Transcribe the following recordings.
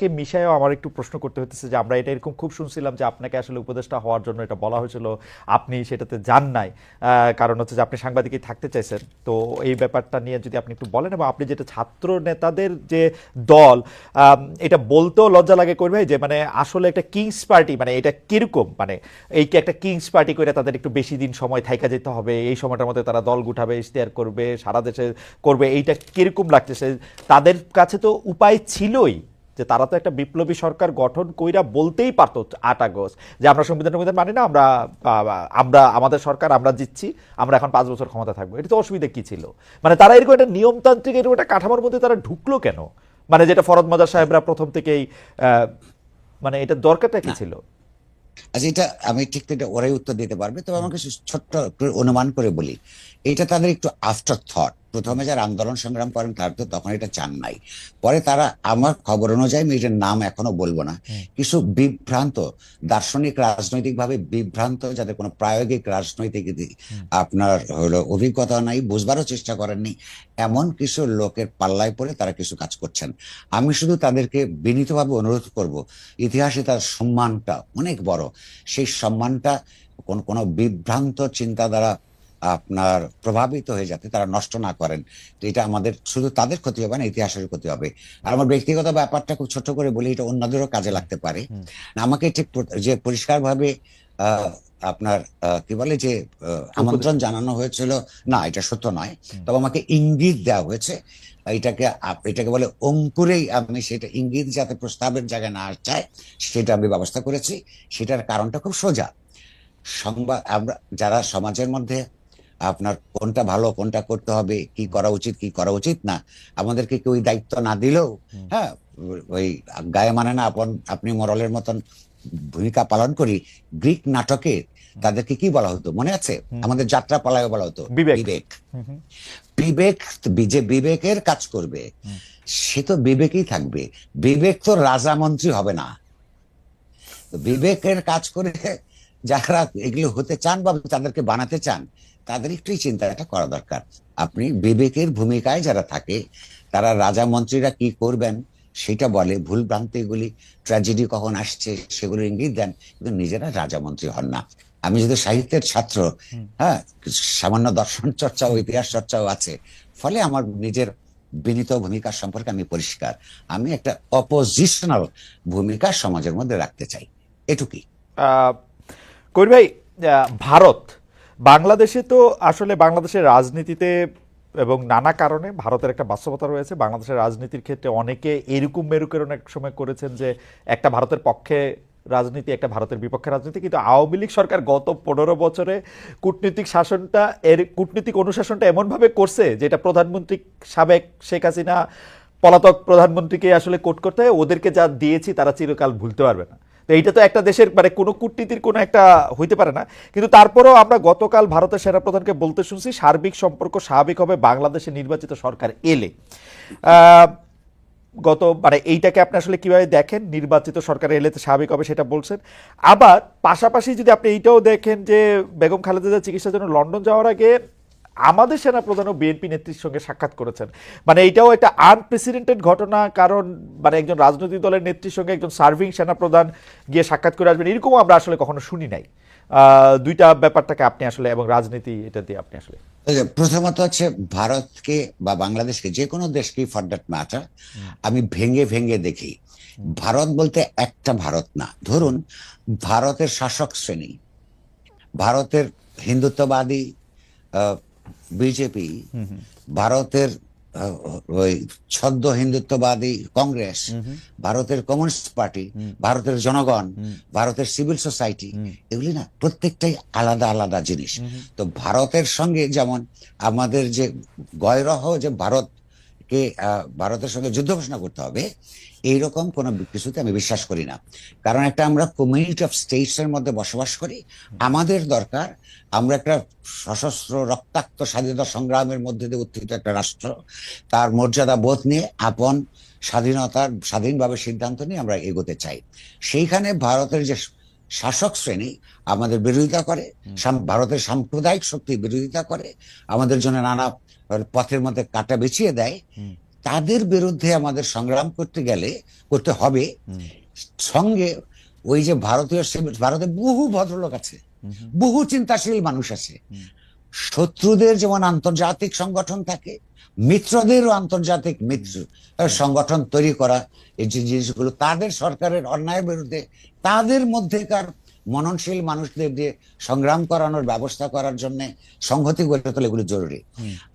কে মিশায়ও আমার একটু প্রশ্ন করতে হতেছে যে আমরা এটা এরকম খুব শুনছিলাম যে আপনাকে আসলে উপদেষ্টা হওয়ার জন্য এটা বলা হয়েছিল, আপনি সেটাতে যান নাই। কারণ হচ্ছে যে আপনি সাংবাদিকই থাকতে চাইছেন। তো এই ব্যাপারটা নিয়ে যদি আপনি একটু বলেন এবং আপনি যেটা ছাত্র নেতাদের যে দল এটা বলতেও লজ্জা লাগে করবে যে মানে আসলে একটা কিংস পার্টি মানে এটা কীরকম? মানে এই একটা কিংস পার্টি করে তাদের একটু বেশি দিন সময় থাইকা যেতে হবে? এই সময়টার মধ্যে তারা দল গুঠাবে, ইশতেহার করবে, সারা দেশে করবে, এইটা কীরকম লাগতেছে? তাদের কাছে তো উপায় ছিলই। যে তারা তো একটা বিপ্লবী সরকার গঠন কইরা বলতেই পারতো আট আগস্ট। যে আমরা সংবিধান মধ্যে মানি না আমরা আমরা আমাদের সরকার আমরা জিতছি আমরা এখন পাঁচ বছর ক্ষমতা থাকব। এটা তো অসুবিধা কি ছিল? মানে তারা এরকম একটা নিয়মতান্ত্রিক এরকম একটা কাঠামোর মধ্যে তারা ঢুকলো কেন? মানে যেটা ফরদ মজার সাহেবরা প্রথম থেকেই মানে এটা দরকারটা কি ছিল? আচ্ছা এটা আমি ঠিক এটা ওরাই উত্তর দিতে পারবে তবে আমাকে ছোট্ট করে অনুমান করে বলি। এটা তাদের একটু আফটার থট প্রথমে যারা আন্দোলন সংগ্রাম করেন তার তো তখন এটা চান নাই। পরে তারা আমার খবর অনুযায়ী আমি এটার নাম এখনও বলব না। কিছু বিভ্রান্ত দার্শনিক রাজনৈতিক ভাবে বিভ্রান্ত যাদের কোনো প্রায়োগিক রাজনৈতিক আপনার হলো অভিজ্ঞতা নাই বুঝবারও চেষ্টা করেননি। এমন কিছু লোকের পাল্লায় পড়ে তারা কিছু কাজ করছেন। আমি শুধু তাদেরকে বিনীতভাবে অনুরোধ করব ইতিহাসে তার সম্মানটা অনেক বড়। সেই সম্মানটা কোন কোন বিভ্রান্ত চিন্তা দ্বারা আপনার প্রভাবিত হয়ে যাতে তারা নষ্ট না করেন। তো এটা আমাদের শুধু তাদের ক্ষতি হবে না ইতিহাসের ক্ষতি হবে। আর আমার ব্যক্তিগত ব্যাপারটা খুব ছোট করে বলি এটা অন্যদেরও কাজে লাগতে পারে। আমাকে ঠিক যে পরিষ্কারভাবে আপনার কি বলে যে আমন্ত্রণ জানানো হয়েছিল না এটা সত্য নয়। তবে আমাকে ইঙ্গিত দেওয়া হয়েছে এটাকে এটাকে বলে অঙ্কুরেই আমি সেটা ইঙ্গিত যাতে প্রস্তাবের জায়গায় না চায় সেটা আমি ব্যবস্থা করেছি। সেটার কারণটা খুব সোজা। সংবাদ আমরা যারা সমাজের মধ্যে আপনার কোনটা ভালো কোনটা করতে হবে কি করা উচিত কি করা উচিত না আমাদেরকে কেউ দায়িত্ব না দিলেও হ্যাঁ ওই গায়ে মানে না আপন আপনি মরলের মতন ভূমিকা পালন করি গ্রিক নাটকে তাদেরকে কি বলা হতো মনে আছে? আমাদের যাত্রা পালায় বলা হতো বিবেক। বিবেক। যে বিবেকের কাজ করবে সে তো বিবেকই থাকবে বিবেক তো রাজা মন্ত্রী হবে না। বিবেকের কাজ করে যারা এগুলো হতে চান বা তাদেরকে বানাতে চান তাদের একটুই চিন্তাটা করা দরকার। আপনি বিবেকের ভূমিকায় যারা থাকে তারা রাজা মন্ত্রীরা কি করবেন সেটা বলে ভুল ভ্রান্তিগুলি ট্র্যাজেডি কখন আসছে সেগুলো ইঙ্গিত দেন কিন্তু নিজেরা রাজা মন্ত্রী হন না। আমি যদি সাহিত্যের ছাত্র হ্যাঁ সামান্য দর্শন চর্চা ও ইতিহাস চর্চাও আছে ফলে আমার নিজের বিনীত ভূমিকা সম্পর্কে আমি পরিষ্কার। আমি একটা অপোজিশনাল ভূমিকা সমাজের মধ্যে রাখতে চাই। এটুকুই। আহ, কবির ভাই ভারত, বাংলাদেশে তো আসলে বাংলাদেশের রাজনীতিতে এবং নানা কারণে ভারতের একটা বাস্তবতা রয়েছে। বাংলাদেশের রাজনীতির ক্ষেত্রে অনেকে এরকম মেরুকের অনেক সময় করেছেন যে একটা ভারতের পক্ষে রাজনীতি, একটা ভারতের বিপক্ষে রাজনীতি। কিন্তু আওয়ামী লীগ সরকার গত পনেরো বছরে কূটনীতিক শাসনটা, এর কূটনীতিক অনুশাসনটা এমনভাবে করছে যেটা প্রধানমন্ত্রী সাবেক শেখ হাসিনা, পলাতক প্রধানমন্ত্রীকে আসলে কোট করতে ওদেরকে যা দিয়েছি তারা চিরকাল ভুলতে পারবে না। তো এইটা তো একটা দেশের মানে কোনো কূটনীতির কোনো একটা হইতে পারে না। কিন্তু তারপরেও আমরা গতকাল ভারতের সেনাপ্রধানকে বলতে শুনছি, সার্বিক সম্পর্ক স্বাভাবিক হবে বাংলাদেশে নির্বাচিত সরকার এলে। গত মানে এইটাকে আপনি আসলে কীভাবে দেখেন? নির্বাচিত সরকার এলে তো স্বাভাবিক হবে সেটা বলছেন। আবার পাশাপাশি যদি আপনি এইটাও দেখেন যে বেগম খালেদা চিকিৎসার জন্য লন্ডন যাওয়ার আগে আমাদের সেনাপ্রধানও বিএনপি নেত্রীর সঙ্গে সাক্ষাৎ করেছেন। মানে এইটাও একটা আনপ্রেসিডেন্টেড ঘটনা কারণ মানে একজন রাজনৈতিক দলের নেত্রীর সঙ্গে একজন সার্ভিং সেনাপ্রধান গিয়ে সাক্ষাৎ করে আসবেন এরকমও আমরা আসলে কখনো শুনি নাই। দুইটা ব্যাপারটাকে আপনি আসলে এবং রাজনীতি এটা দিয়ে আপনি আসলে প্রথমত হচ্ছে ভারতকে বা বাংলাদেশকে যে কোনো দেশকে ফর দ্যাট ম্যাটার আমি ভেঙে ভেঙে দেখি। ভারত বলতে একটা ভারত না। ধরুন ভারতের শাসক শ্রেণি ভারতের হিন্দুত্ববাদী বিজেপি ভারতের ওই ছদ্ম হিন্দুত্ববাদী কংগ্রেস ভারতের কমিউনিস্ট পার্টি ভারতের জনগণ ভারতের সিভিল সোসাইটি এগুলি না প্রত্যেকটাই আলাদা আলাদা জিনিস। তো ভারতের সঙ্গে যেমন আমাদের যে গয়রহ যে ভারতকে আহ, ভারতের সঙ্গে যুদ্ধ ঘোষণা করতে হবে এইরকম কোনো কিছুতে আমি বিশ্বাস করি না। কারণ একটা আমরা কমিউনিটি অফ স্টেটস এর মধ্যে বসবাস করি আমাদের দরকার আমরা একটা সশস্ত্র রক্তাক্ত স্বাধীনতা সংগ্রামের মধ্যে দিয়ে উত্থিত একটা রাষ্ট্র তার মর্যাদা বোধ নিয়ে আপন স্বাধীনতার স্বাধীনভাবে সিদ্ধান্ত নিয়ে আমরা এগোতে চাই। সেইখানে ভারতের যে শাসক শ্রেণি আমাদের বিরোধিতা করে ভারতের সাম্প্রদায়িক শক্তি বিরোধিতা করে আমাদের জন্য নানা পথের মধ্যে কাটা বিছিয়ে দেয় তাদের বিরুদ্ধে আমাদের সংগ্রাম করতে গেলে করতে হবে। সঙ্গে ওই যে ভারতীয় ভারতে বহু ভদ্রলোক আছে বহু চিন্তাশীল মানুষ আছে। শত্রুদের যেমন আন্তর্জাতিক সংগঠন থাকে মিত্রদেরও আন্তর্জাতিক মিত্র সংগঠন তৈরি করা এই যে জিনিসগুলো তাদের সরকারের অন্যায়ের বিরুদ্ধে তাদের মধ্যেকার মননশীল মানুষদের দিয়ে সংগ্রাম করানোর ব্যবস্থা করার জন্য সংহতি গড়ে তোলা এগুলো জরুরি।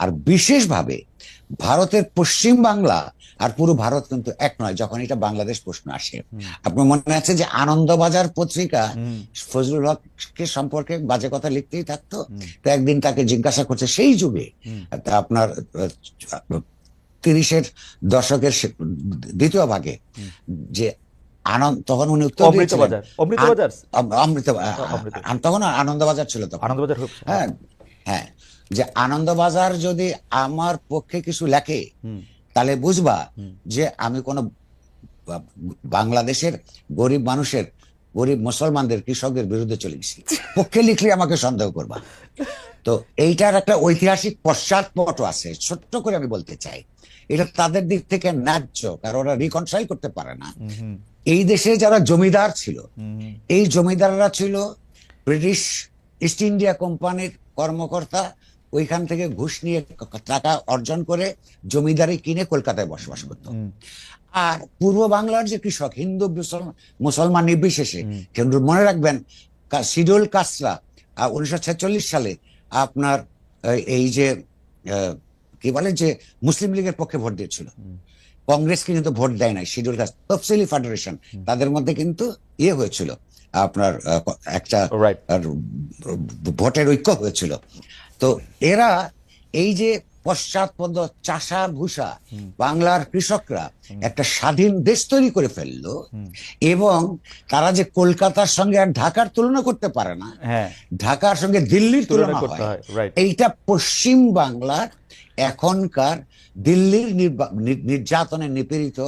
আর বিশেষভাবে ভারতের পশ্চিম বাংলা আর পুরো ভারত কিন্তু এক নয় যখন এটা বাংলাদেশ প্রশ্ন আসে। আপনার মনে আছে যে আনন্দবাজার পত্রিকা ফজলুল হককে সম্পর্কে বাজে কথা লিখতেই থাকতো? তো একদিন তাকে জিজ্ঞাসা করছে সেই যুগে তা আপনার তিরিশের দশকের দ্বিতীয় ভাগে যে আনন্দ তখন উনি উত্তর দিয়েছিলেন। অমৃতবাজার অমৃতবাজার অমৃত অমৃত। তখন আনন্দবাজার ছিল তখন। আনন্দবাজার হ্যাঁ হ্যাঁ। যে আনন্দবাজার যদি আমার পক্ষে কিছু লেখে তাহলে বুঝবা যে আমি কোন বাংলাদেশের গরিব মানুষের গরিব মুসলমানদের কৃষকদের বিরুদ্ধে চলে গেছি। পক্ষে লিখলে আমাকে সন্দেহ করবা। তো এইটার একটা ঐতিহাসিক পশ্চাৎপট আছে ছোট্ট করে আমি বলতে চাই। এটা তাদের দিক থেকে ন্যায্য কারণ ওরা রিকনসাইল করতে পারে না। এই দেশে যারা জমিদার ছিল। এই জমিদাররা ছিল ব্রিটিশ ইস্ট ইন্ডিয়া কোম্পানির কর্মকর্তা ওইখান থেকে ঘুষ নিয়ে টাকা অর্জন করে জমিদারি কিনে কলকাতায় বসবাস করত আর পূর্ব বাংলার যে কৃষক হিন্দু মুসলমান নির্বিশেষে। কিন্তু মনে রাখবেন কা- শিডিউল কাস্টরা উনিশশো ছেচল্লিশ সালে আপনার এই যে আহ, কি বলে যে মুসলিম লীগের পক্ষে ভোট দিয়েছিল। কংগ্রেসকে কিন্তু ভোট দেয় নাই শিডিউল কাস্ট তফসিলি ফেডারেশন তাদের মধ্যে কিন্তু ইয়ে হয়েছিল আপনার একটা ভোটের ঐক্য হয়েছিল। তো এরা এই যে পশ্চাৎপদ চাষা ভূষা বাংলার কৃষকরা একটা স্বাধীন দেশ তৈরি করে ফেলল এবং তারা যে কলকাতার সঙ্গে আর ঢাকার তুলনা করতে পারে না হ্যাঁ। ঢাকার সঙ্গে দিল্লির তুলনা করতে হয় এইটা পশ্চিম বাংলার এখনকার দিল্লির নির্যাতনে নিপীড়িত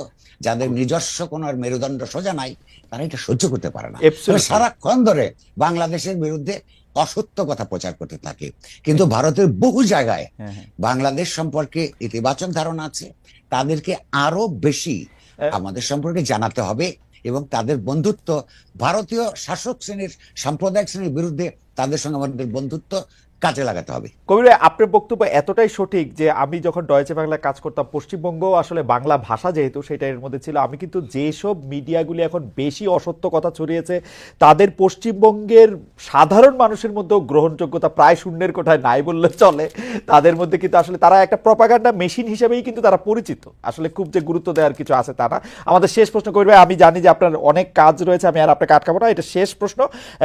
যাদের নিজস্ব কোনো মেরুদণ্ড সোজা নাই তারা এটা সহ্য করতে পারে না। সারাক্ষণ ধরে বাংলাদেশের বিরুদ্ধে অসত্য কথা প্রচার করতে থাকে। কিন্তু ভারতের বহু জায়গায় হ্যাঁ হ্যাঁ। বাংলাদেশ সম্পর্কে ইতিবাচক ধারণা আছে। তাদেরকে আরও বেশি আমাদের সম্পর্কে জানাতে হবে এবং তাদের বন্ধুত্ব ভারতীয় শাসক শ্রেণির সাম্প্রদায়িক শ্রেণির বিরুদ্ধে তাদের সঙ্গে আমাদের বন্ধুত্ব কাজে লাগাতে হবে। কবির ভাই, আপনার বক্তব্য এতটাই সঠিক যে আমি যখন ডয়েচে বাংলায় কাজ করতাম পশ্চিমবঙ্গ আসলে বাংলা ভাষা যেহেতু সেটা এর মধ্যে ছিল। আমি কিন্তু যেসব মিডিয়াগুলি এখন বেশি অসত্য কথা ছড়িয়েছে তাদের পশ্চিমবঙ্গের সাধারণ মানুষের মধ্যেও গ্রহণযোগ্যতা প্রায় শূন্যের কোঠায় নাই বললে চলে। তাদের মধ্যে কিন্তু আসলে তারা একটা প্রপাগান্ডা মেশিন হিসেবেই কিন্তু তারা পরিচিত। আসলে খুব যে গুরুত্ব দেওয়ার কিছু আছে তা না। আমাদের শেষ প্রশ্ন কবির ভাই আমি জানি যে আপনার অনেক কাজ রয়েছে আমি আর আপনাকে আটকাবো না এটা শেষ প্রশ্ন।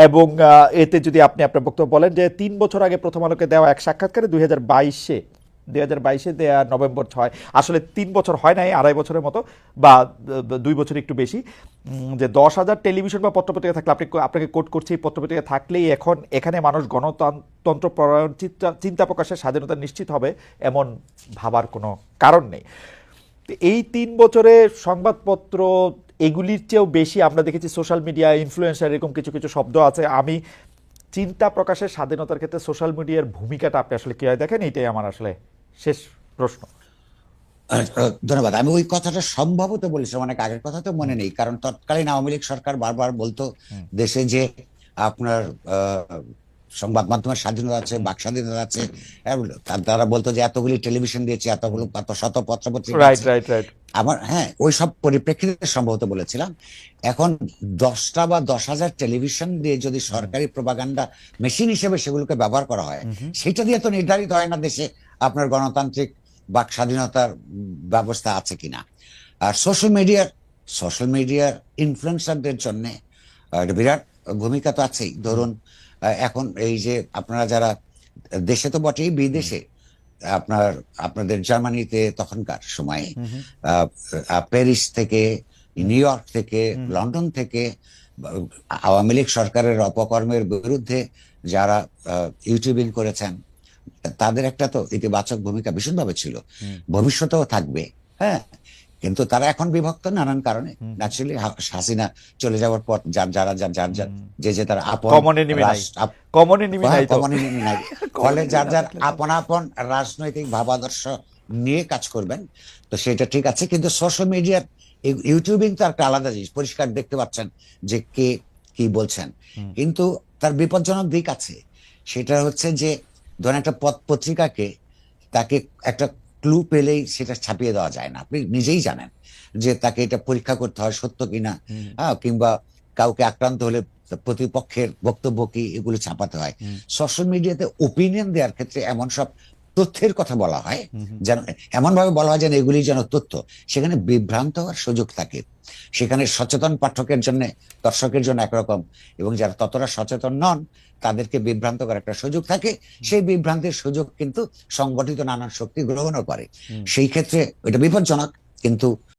এবং এতে যদি আপনি আপনার বক্তব্য বলেন যে তিন বছর আগে প্রথম আলোকে দেওয়া এক সাক্ষাৎকারে দুই হাজার বাইশে, দুই হাজার বাইশে দেওয়া নভেম্বর ছয়। আসলে তিন বছর হয় নাই, আড়াই বছরের মতো, বা দুই বছর একটু বেশি। যে দশ হাজার টেলিভিশন বা পত্রপত্রিকা থাকলে, আপনি আপনাকে কোট করছি, এই পত্রপত্রিকা থাকলেই এখন, এখানে মানুষ গণতন্ত্র পরায়ণ চিন্তা চিন্তা প্রকাশের স্বাধীনতা নিশ্চিত হবে, এমন ভাবার কোনো কারণ নেই। এই তিন বছরে সংবাদপত্র, এগুলির চেয়েও বেশি আমরা দেখেছি সোশ্যাল মিডিয়া ইনফ্লুয়েন্সার এরকম কিছু কিছু শব্দ আছে। আমি চিন্তা প্রকাশের স্বাধীনতার ক্ষেত্রে সোশ্যাল মিডিয়ার ভূমিকাটা আপনি আসলে কীভাবে দেখেন? এটাই আমার আসলে শেষ প্রশ্ন। ধন্যবাদ। আমি ওই কথাটা সম্ভবত বলেছিলাম অনেক আগের কথা তো মনে নেই। কারণ তৎকালীন আওয়ামী লীগ সরকার বারবার বলতো দেশে যে আপনার আহ, সংবাদ মাধ্যমের স্বাধীনতা আছে বাক স্বাধীনতা আছে হ্যাঁ, তার- তারা বলতো যে এতগুলি টেলিভিশন দিয়েছে এতগুলো এত শত পত্রপত্রিকা রাইট আমার হ্যাঁ ওই সব পরিপ্রেক্ষিতে সম্ভবত বলেছিলাম। এখন দশটা বা দশ হাজার টেলিভিশন দিয়ে যদি সরকারি প্রপাগান্ডা মেশিন হিসেবে সেগুলোকে ব্যবহার করা হয় সেটা দিয়ে তো নির্ধারিত হয় না দেশে আপনার গণতান্ত্রিক বাক স্বাধীনতার ব্যবস্থা আছে কিনা। আর সোশ্যাল মিডিয়ার সোশ্যাল মিডিয়ার ইনফ্লুয়েন্সারদের জন্য বিরাট ভূমিকা তো আছেই। ধরুন এখন এই যে আপনারা যারা দেশে তো বটেই বিদেশে। আপনার আপনাদের জার্মানিতে তখনকার সময়ে প্যারিস থেকে নিউ ইয়র্ক থেকে লন্ডন থেকে আওয়ামী লীগ সরকারের অপকর্মের বিরুদ্ধে যারা ইউটিউবিং করেছেন তাদের একটা তো ইতিবাচক ভূমিকা ভীষণভাবে ছিল। ভবিষ্যতেও থাকবে হ্যাঁ? কিন্তু তারা এখন বিভক্ত নানান কারণে। ন্যাচুরালি হাসিনা চলে যাওয়ার পর যার যারা যার যার যার যে যে তার আপন নাই। রাস- আপ- নাই তো। common enemy নাই। ফলে যার যার আপন আপন রাজনৈতিক ভাবাদর্শ নিয়ে কাজ করবেন তো সেটা ঠিক আছে। কিন্তু সোশ্যাল মিডিয়ার ইউটিউবিং তো একটা আলাদা জিনিস। পরিষ্কার দেখতে পাচ্ছেন যে কে কি বলছেন। কিন্তু তার বিপজ্জনক দিক আছে। সেটা হচ্ছে যে ধরেন একটা পত- পত্রিকাকে তাকে একটা ক্লু পেলেই সেটা ছাপিয়ে দেওয়া যায় না। আপনি নিজেই জানেন যে তাকে এটা পরীক্ষা করতে হয় সত্য কিনা। হ্যাঁ কিংবা কাউকে আক্রান্ত হলে প্রতিপক্ষের বক্তব্য কি এগুলো ছাপাতে হয়। সোশ্যাল মিডিয়াতে ওপিনিয়ন দেওয়ার ক্ষেত্রে এমন সব তথ্যের কথা বলা হয়। যেন এমন ভাবে বলা হয় যেন এগুলি যেন তথ্য। সেখানে বিভ্রান্ত হওয়ার সুযোগ থাকে। সেখানে সচেতন পাঠকের জন্য দর্শকের জন্য একরকম। এবং যারা ততটা সচেতন নন তাদেরকে বিভ্রান্ত করার একটা সুযোগ থাকে। সেই বিভ্রান্তির সুযোগ কিন্তু সংগঠিত নানান শক্তি গ্রহণও করে। সেই ক্ষেত্রে এটা বিপজ্জনক কিন্তু